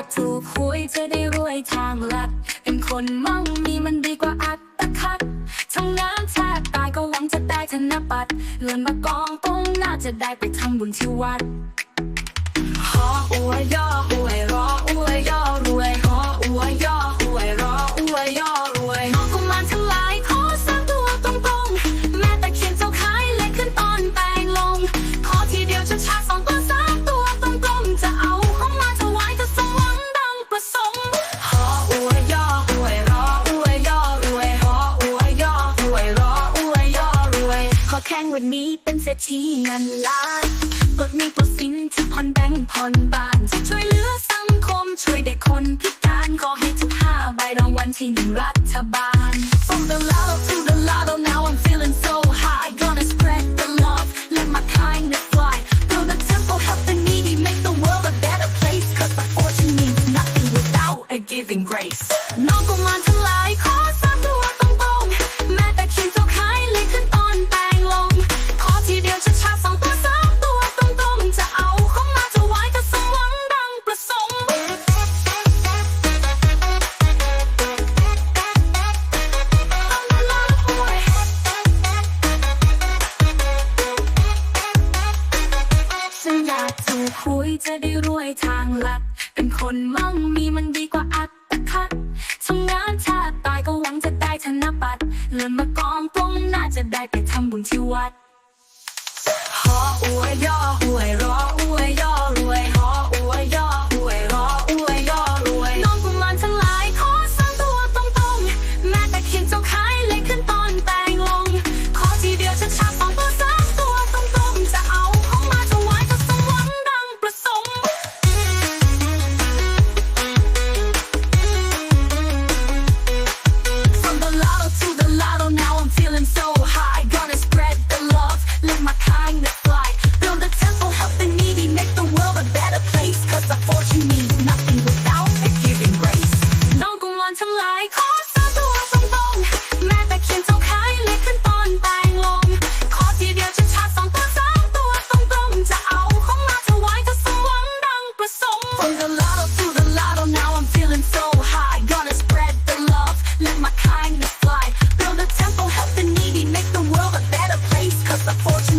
ากถูกหวยจะได้รวยทางลัด เป็นคนมั่งมีมันดีกว่าอัดตะคัดทั้งน้ำแทบตายก็หวังจะได้ธนบัตรเงินมากองตรงน่าจะได้ไปทำบุญที่วัดขออวยยอ วันนี้เป็นเศรษฐีเงินล้านกดมีปลดสินที่ผ่อนแบงค์ผ่อนบ้านจะช่วยเหลือสังคมช่วยเด็กคนพิการขอให้ทุกห้าใบรางวัลที่หนึ่งรัฐบาล อได้รวยทางลัด เป็นคนมั่งมีมันดีกว่าอัตคัดทำงานชาติตายก็หวังจะได้ธนบัตรเงินมากองตรงน่าจะได้ไปทำบุญที่วัด the fortune.